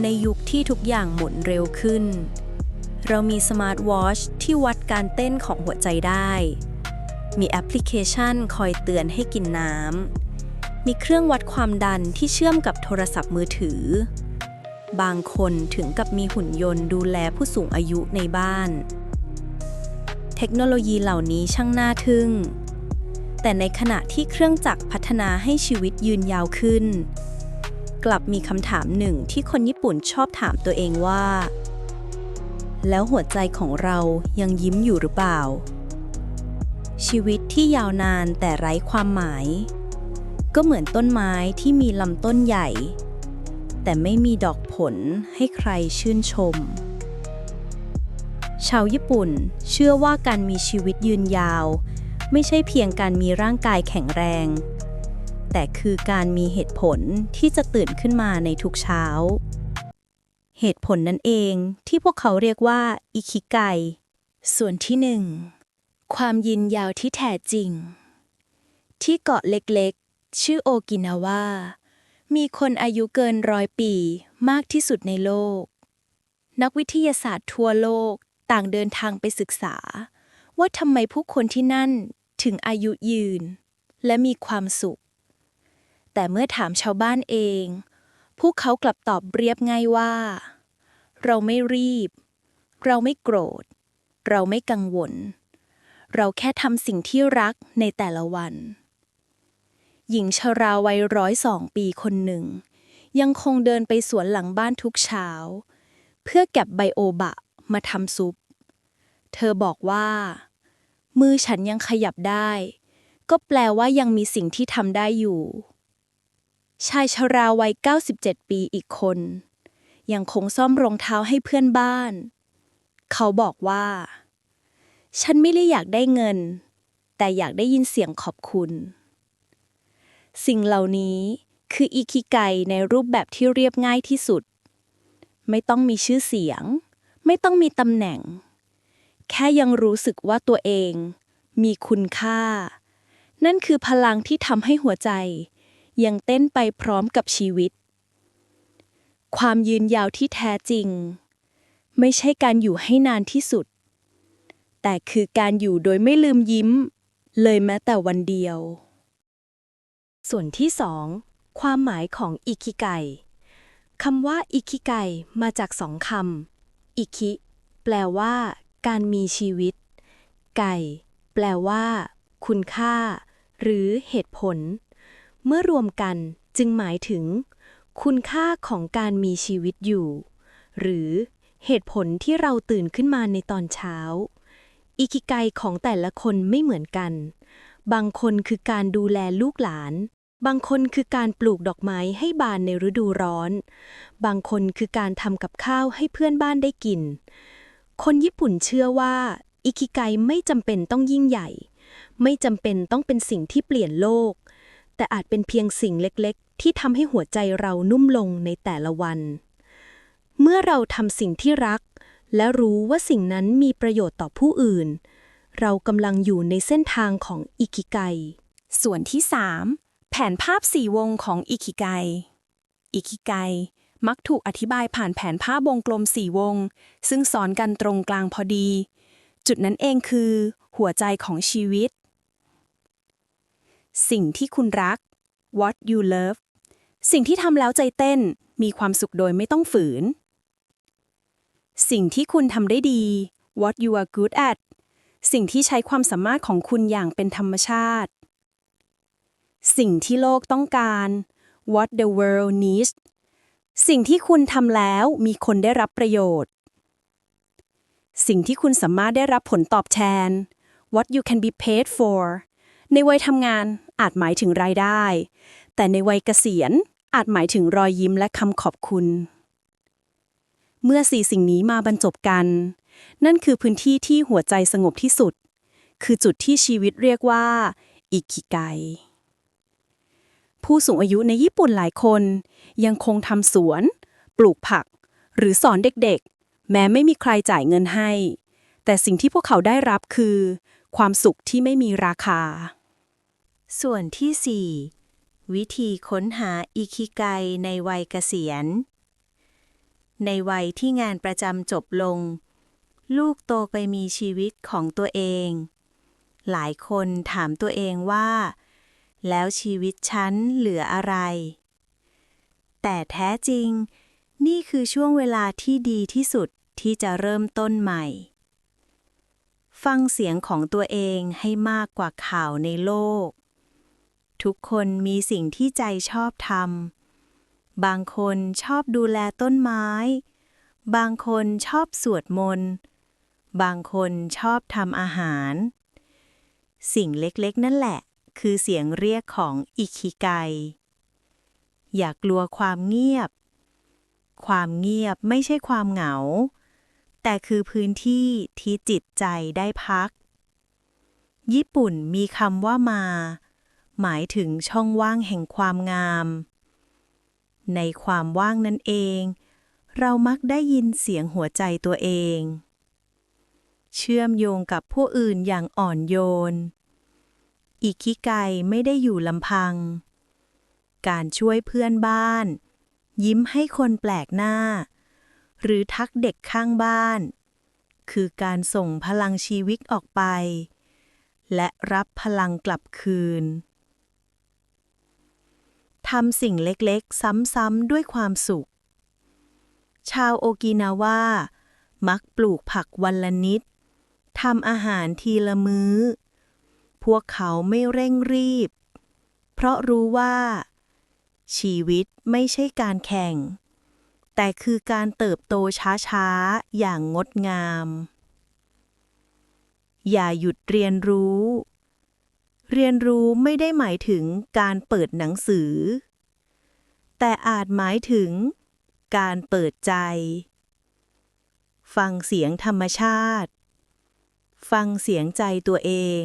ในยุคที่ทุกอย่างหมุนเร็วขึ้น เรามีสมาร์ทวอชที่วัดการเต้นของหัวใจได้ มีแอปพลิเคชันคอยเตือนให้กินน้ำ มีเครื่องวัดความดันที่เชื่อมกับโทรศัพท์มือถือ บางคนถึงกับมีหุ่นยนต์ดูแลผู้สูงอายุในบ้าน เทคโนโลยีเหล่านี้ช่างน่าทึ่ง แต่ในขณะที่เครื่องจักรพัฒนาให้ชีวิตยืนยาวขึ้น กลับมีคำถามหนึ่งที่คนญี่ปุ่นชอบถามตัวเองว่า แล้วหัวใจของเรายังยิ้มอยู่หรือเปล่า ชีวิตที่ยาวนานแต่ไร้ความหมาย ก็เหมือนต้นไม้ที่มีลำต้นใหญ่ แต่ไม่มีดอกผลให้ใครชื่นชม ชาวญี่ปุ่นเชื่อว่าการมีชีวิตยืนยาว ไม่ใช่เพียงการมีร่างกายแข็งแรง แต่คือการมีเหตุผลที่จะตื่นขึ้นมาในทุกเช้า เหตุผลนั่นเองที่พวกเขาเรียกว่าอิคิไก ส่วนที่หนึ่งความยืนยาวที่แท้จริง ที่เกาะเล็กๆ ชื่อโอกินาวามีคนอายุเกินร้อยปีมากที่สุดในโลก นักวิทยาศาสตร์ทั่วโลกต่างเดินทางไปศึกษา ว่าทำไมผู้คนที่นั่นถึงอายุยืน และมีความสุข แต่เมื่อถามชาวบ้านเอง พวกเขากลับตอบเรียบง่ายว่า เราไม่รีบ เราไม่โกรธ เราไม่กังวล เราแค่ทำสิ่งที่รักในแต่ละวัน หญิงชราวัยร้อยสองปีคนหนึ่ง ยังคงเดินไปสวนหลังบ้านทุกเช้า เพื่อเก็บไบโอบะมาทำซุป เธอบอกว่า มือฉันยังขยับได้ ก็แปลว่ายังมีสิ่งที่ทำได้อยู่ ชายชราวัย 97 ปีอีกคน ยังคงซ่อมรองเท้าให้เพื่อนบ้าน เขาบอกว่า ฉันไม่ได้อยากได้เงิน แต่อยากได้ยินเสียงขอบคุณ สิ่งเหล่านี้คืออิคิไกในรูปแบบที่เรียบง่ายที่สุด ไม่ต้องมีชื่อเสียง ไม่ต้องมีตำแหน่ง แค่ยังรู้สึกว่าตัวเอง มีคุณค่า นั่นคือพลังที่ทำให้หัวใจ ยังเต้นไปพร้อมกับชีวิต ความยืนยาวที่แท้จริง ไม่ใช่การอยู่ให้นานที่สุด แต่คือการอยู่โดยไม่ลืมยิ้ม เลยแม้แต่วันเดียว ส่วนที่สองความหมายของอิคิไกคำว่าอิคิไกมาจากสองคำอิคิแปลว่า การมีชีวิต ไก่ แปลว่า คุณค่า หรือเหตุผล เมื่อรวมกันจึงหมายถึง คุณค่าของการมีชีวิตอยู่ หรือเหตุผลที่เราตื่นขึ้นมาในตอนเช้า อิคิไกของแต่ละคนไม่เหมือนกัน บางคนคือการดูแลลูกหลาน บางคนคือการปลูกดอกไม้ให้บานในฤดูร้อน บางคนคือการทำกับข้าวให้เพื่อนบ้านได้กิน คนญี่ปุ่นเชื่อว่า อิคิไกไม่จำเป็นต้องยิ่งใหญ่ ไม่จำเป็นต้องเป็นสิ่งที่เปลี่ยนโลก แต่อาจเป็นเพียงสิ่งเล็กๆ ที่ทำให้หัวใจเรานุ่มลงในแต่ละวัน เมื่อเราทำสิ่งที่รัก และรู้ว่าสิ่งนั้นมีประโยชน์ต่อผู้อื่น เรากำลังอยู่ในเส้นทางของอิคิไก ส่วนที่ 3 แผนภาพสี่วงของอิคิไก อิคิไกมักถูกอธิบายผ่านแผนภาพวงกลมสี่วง ซึ่งสอนกันตรงกลางพอดี จุดนั้นเองคือ หัวใจของชีวิต สิ่งที่คุณรัก what you love สิ่งที่ทำแล้วใจเต้น มีความสุขโดยไม่ต้องฝืน สิ่งที่คุณทำได้ดี what you are good at สิ่งที่ใช้ความสามารถของคุณอย่างเป็นธรรมชาติ สิ่งที่โลกต้องการ what the world needs สิ่งที่คุณทำแล้วมีคนได้รับประโยชน์ สิ่งที่คุณสามารถได้รับผลตอบแทน what you can be paid for ในวัยทำงานอาจหมายถึงรายได้ แต่ในวัยเกษียณอาจหมายถึงรอยยิ้มและคำขอบคุณ เมื่อสี่สิ่งนี้มาบรรจบกัน นั่นคือพื้นที่ที่หัวใจสงบที่สุด คือจุดที่ชีวิตเรียกว่าอิคิไกผู้สูงอายุในญี่ปุ่นหลายคน ยังคงทำสวน ปลูกผัก หรือสอนเด็กๆ แม้ไม่มีใครจ่ายเงินให้ แต่สิ่งที่พวกเขาได้รับคือ ความสุขที่ไม่มีราคา ส่วนที่ 4 วิธีค้นหาอิคิไกในวัยเกษียณ ในวัยที่งานประจำจบลง ลูกโตไปมีชีวิตของตัวเอง หลายคนถามตัวเองว่า แล้วชีวิตฉันเหลืออะไร แต่แท้จริง นี่คือช่วงเวลาที่ดีที่สุดที่จะเริ่มต้นใหม่ ฟังเสียงของตัวเองให้มากกว่าข่าวในโลก ทุกคนมีสิ่งที่ใจชอบทำ บางคนชอบดูแลต้นไม้ บางคนชอบสวดมนต์ บางคนชอบทำอาหาร สิ่งเล็กๆ นั่นแหละ คือเสียงเรียกของอิคิไก อย่ากลัวความเงียบ ความเงียบไม่ใช่ความเหงา แต่คือพื้นที่ที่จิตใจได้พัก ญี่ปุ่นมีคำว่ามา หมายถึงช่องว่างแห่งความงาม ในความว่างนั่นเอง เรามักได้ยินเสียงหัวใจตัวเอง เชื่อมโยงกับผู้อื่นอย่างอ่อนโยน อิคิไกไม่ได้อยู่ลำพัง การช่วยเพื่อนบ้าน ยิ้มให้คนแปลกหน้า หรือทักเด็กข้างบ้าน คือการส่งพลังชีวิตออกไปและรับพลังกลับคืน ทำสิ่งเล็กๆ ซ้ำๆด้วยความสุข ชาวโอกินาว่า มักปลูกผักวันละนิดทำอาหารทีละมื้อ พวกเขาไม่เร่งรีบ เพราะรู้ว่า ชีวิตไม่ใช่การแข่ง แต่คือการเติบโตช้าๆ อย่างงดงาม อย่าหยุดเรียนรู้ เรียนรู้ไม่ได้หมายถึงการเปิดหนังสือ แต่อาจหมายถึงการเปิดใจ ฟังเสียงธรรมชาติ ฟังเสียงใจตัวเอง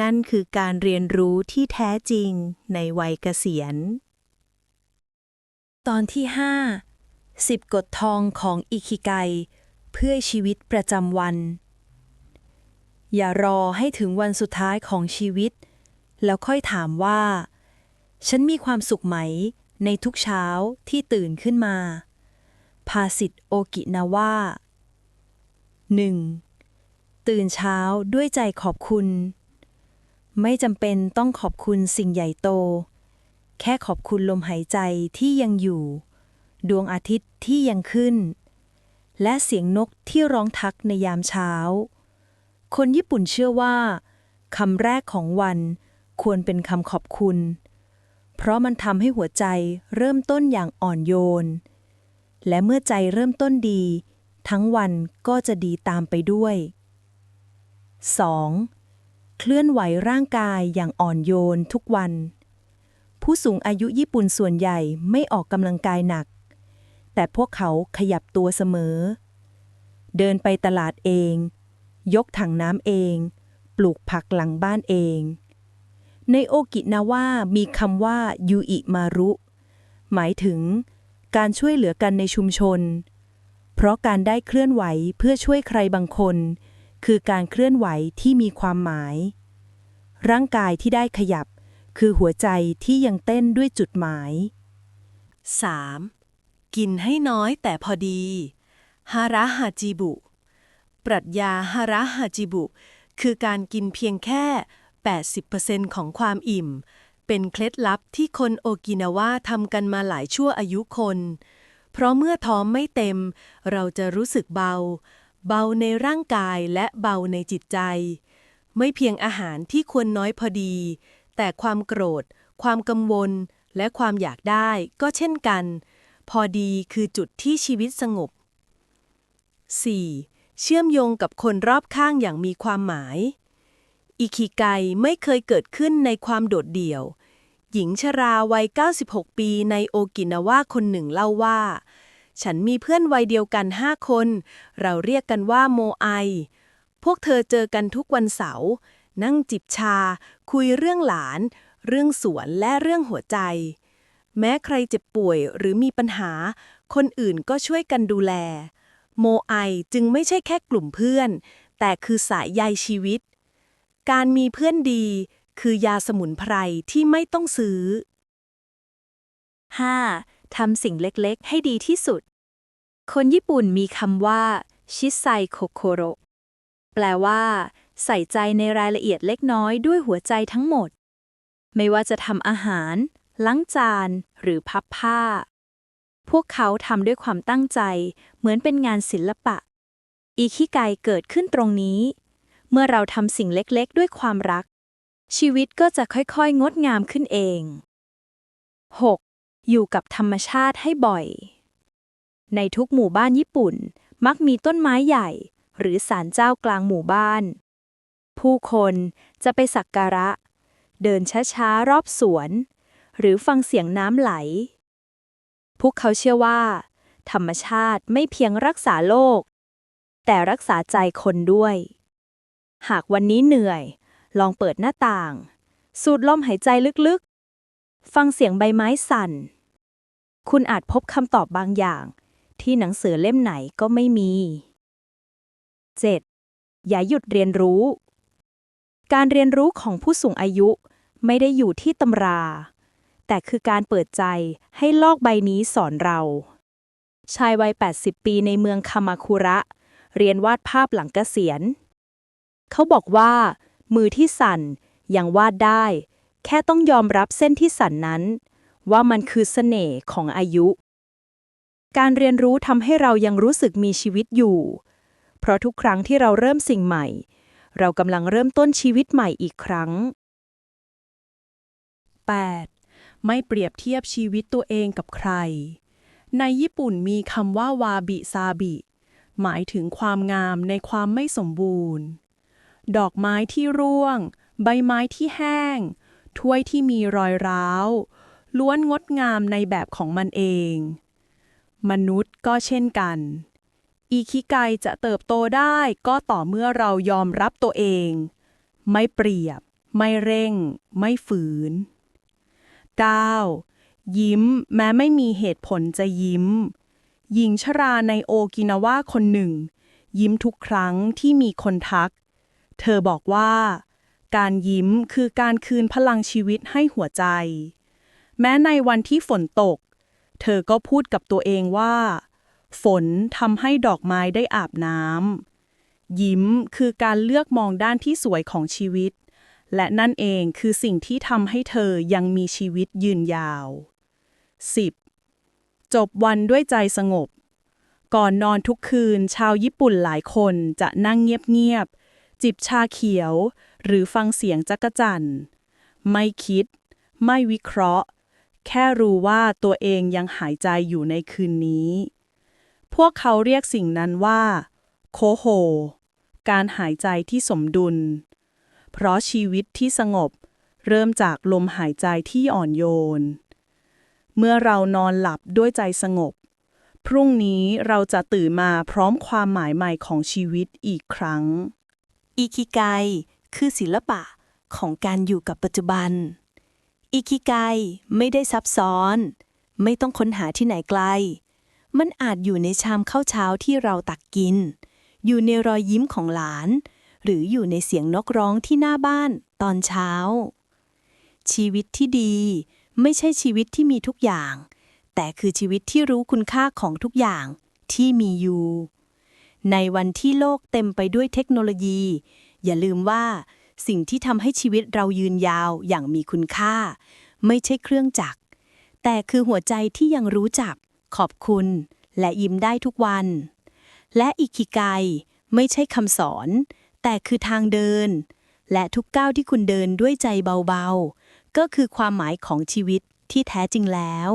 นั่นคือการเรียนรู้ที่แท้จริงในวัยเกษียณ ตอนที่ 5 10 กฎทองของอิคิไก เพื่อชีวิตประจำวัน อย่ารอให้ถึงวันสุดท้ายของชีวิต แล้วค่อยถามว่า ฉันมีความสุขไหม ในทุกเช้าที่ตื่นขึ้นมา ภาษิตโอกินาวา 1. ตื่นเช้าด้วยใจขอบคุณ ไม่จำเป็นต้องขอบคุณสิ่งใหญ่โต แค่ขอบคุณลมหายใจที่ยังอยู่ ดวงอาทิตย์ที่ยังขึ้น และเสียงนกที่ร้องทักในยามเช้า คนญี่ปุ่นเชื่อว่าคำแรกของวันควรเป็นคำขอบคุณ เพราะมันทำให้หัวใจเริ่มต้นอย่างอ่อนโยน และเมื่อใจเริ่มต้นดี ทั้งวันก็จะดีตามไปด้วย 2. เคลื่อนไหวร่างกายอย่างอ่อนโยนทุกวัน ผู้สูงอายุญี่ปุ่นส่วนใหญ่ไม่ออกกำลังกายหนัก แต่พวกเขาขยับตัวเสมอ เดินไปตลาดเอง ยกถังน้ำเอง ปลูกผักหลังบ้านเอง ในโอกินาว่ามีคำว่ายูอิมารุ หมายถึง การช่วยเหลือกันในชุมชน เพราะการได้เคลื่อนไหวเพื่อช่วยใครบางคน คือการเคลื่อนไหวที่มีความหมาย ร่างกายที่ได้ขยับ คือหัวใจที่ยังเต้นด้วยจุดหมาย 3. กินให้น้อยแต่พอดี ฮาระฮาจิบุ ปรัชญาฮาระฮาจิบุ คือการกินเพียงแค่ 80%ของความอิ่ม เป็นเคล็ดลับที่คนโอกินาวาทำกันมาหลายชั่วอายุคน เพราะเมื่อท้องไม่เต็ม เราจะรู้สึกเบา เบาในร่างกายและเบาในจิตใจ ไม่เพียงอาหารที่ควรน้อยพอดี แต่ความโกรธ ความกังวล และความอยากได้ก็เช่นกัน พอดีคือจุดที่ชีวิตสงบ 4. เชื่อมโยงกับคนรอบข้างอย่างมีความหมาย อิคิไกไม่เคยเกิดขึ้นในความโดดเดี่ยว หญิงชราวัย 96 ปีในโอกินาวาคนหนึ่งเล่าว่า ฉันมีเพื่อนวัยเดียวกันห้าคน เราเรียกกันว่าโมไอ พวกเธอเจอกันทุกวันเสาร์นั่งจิบชา คุยเรื่องหลาน เรื่องสวนและเรื่องหัวใจ แม้ใครเจ็บป่วยหรือมีปัญหา คนอื่นก็ช่วยกันดูแล โมไอจึงไม่ใช่แค่กลุ่มเพื่อน แต่คือสายใยชีวิต การมีเพื่อนดี คือยาสมุนไพรที่ไม่ต้องซื้อ 5. ทำสิ่งเล็กๆ ให้ดีที่สุด คนญี่ปุ่นมีคำว่า ชิไซโคโคโรแปลว่า ใส่ใจในรายละเอียดเล็กน้อยด้วยหัวใจทั้งหมด ไม่ว่าจะทำอาหาร ล้างจาน หรือพับผ้า พวกเขาทำด้วยความตั้งใจ เหมือนเป็นงานศิลปะ อีคิไกเกิดขึ้นตรงนี้ เมื่อเราทำสิ่งเล็กๆ ด้วยความรัก ชีวิตก็จะค่อยๆ งดงามขึ้นเอง 6. อยู่กับธรรมชาติให้บ่อย ในทุกหมู่บ้านญี่ปุ่น มักมีต้นไม้ใหญ่ หรือศาลเจ้ากลางหมู่บ้าน ผู้คนจะไปสักการะ เดินช้าๆ รอบสวน หรือฟังเสียงน้ำไหล พวกเขาเชื่อว่า ธรรมชาติไม่เพียงรักษาโลก แต่รักษาใจคนด้วย หากวันนี้เหนื่อย ลองเปิดหน้าต่าง สูดลมหายใจลึกๆ ฟังเสียงใบไม้สั่น คุณอาจพบคำตอบบางอย่าง ที่หนังสือเล่มไหนก็ไม่มี 7. อย่าหยุดเรียนรู้ การเรียนรู้ของผู้สูงอายุไม่ได้อยู่ที่ตำรา แต่คือการเปิดใจให้โลกใบนี้สอนเรา ชายวัย 80 ปีในเมืองคามาคุระ เรียนวาดภาพหลังเกษียณ เขาบอกว่า มือที่สั่นยังวาดได้ แค่ต้องยอมรับเส้นที่สั่นนั้น ว่ามันคือเสน่ห์ของอายุ การเรียนรู้ทำให้เรายังรู้สึกมีชีวิตอยู่ เพราะทุกครั้งที่เราเริ่มสิ่งใหม่ เรากำลังเริ่มต้นชีวิตใหม่อีกครั้ง 8. ไม่เปรียบเทียบชีวิตตัวเองกับใคร ในญี่ปุ่นมีคำว่าวาบิซาบิ หมายถึงความงามในความไม่สมบูรณ์ ดอกไม้ที่ร่วง ใบไม้ที่แห้ง ถ้วยที่มีรอยร้าว ล้วนงดงามในแบบของมันเอง มนุษย์ก็เช่นกัน อีคิไกจะเติบโตได้ก็ต่อเมื่อเรายอมรับตัวเอง ไม่เปรียบ ไม่เร่ง ไม่ฝืน 9. ยิ้มแม้ไม่มีเหตุผลจะยิ้ม หญิงชราในโอกินาวาคนหนึ่ง ยิ้มทุกครั้งที่มีคนทัก เธอบอกว่า การยิ้มคือการคืนพลังชีวิตให้หัวใจ แม้ในวันที่ฝนตก เธอก็พูดกับตัวเองว่า ฝนทำให้ดอกไม้ได้อาบน้ำยิ้มคือการเลือกมองด้านที่สวยของชีวิต และนั่นเองคือสิ่งที่ทำให้เธอยังมีชีวิตยืนยาว 10. จบวันด้วยใจสงบ ก่อนนอนทุกคืนชาวญี่ปุ่นหลายคนจะนั่งเงียบๆ จิบชาเขียว หรือฟังเสียงจักจั่น ไม่คิด ไม่วิเคราะห์ แค่รู้ว่าตัวเองยังหายใจอยู่ในคืนนี้ พวกเขาเรียกสิ่งนั้นว่า โคโฮ การหายใจที่สมดุล เพราะชีวิตที่สงบ เริ่มจากลมหายใจที่อ่อนโยน เมื่อเรานอนหลับด้วยใจสงบ พรุ่งนี้เราจะตื่นมาพร้อมความหมายใหม่ของชีวิตอีกครั้ง อิคิไกคือศิลปะของการอยู่กับปัจจุบัน อิคิไกไม่ได้ซับซ้อน ไม่ต้องค้นหาที่ไหนไกล มันอาจอยู่ในชามข้าวเช้าที่เราตักกิน อยู่ในรอยยิ้มของหลาน หรืออยู่ในเสียงนกร้องที่หน้าบ้านตอนเช้า ชีวิตที่ดีไม่ใช่ชีวิตที่มีทุกอย่าง แต่คือชีวิตที่รู้คุณค่าของทุกอย่างที่มีอยู่ ในวันที่โลกเต็มไปด้วยเทคโนโลยี อย่าลืมว่าสิ่งที่ทำให้ชีวิตเรายืนยาวอย่างมีคุณค่า ไม่ใช่เครื่องจักร แต่คือหัวใจที่ยังรู้จัก ขอบคุณ และยิ้มได้ทุกวัน และอิคิไกไม่ใช่คำสอน แต่คือทางเดิน และทุกก้าวที่คุณเดินด้วยใจเบาๆ ก็คือความหมายของชีวิตที่แท้จริงแล้ว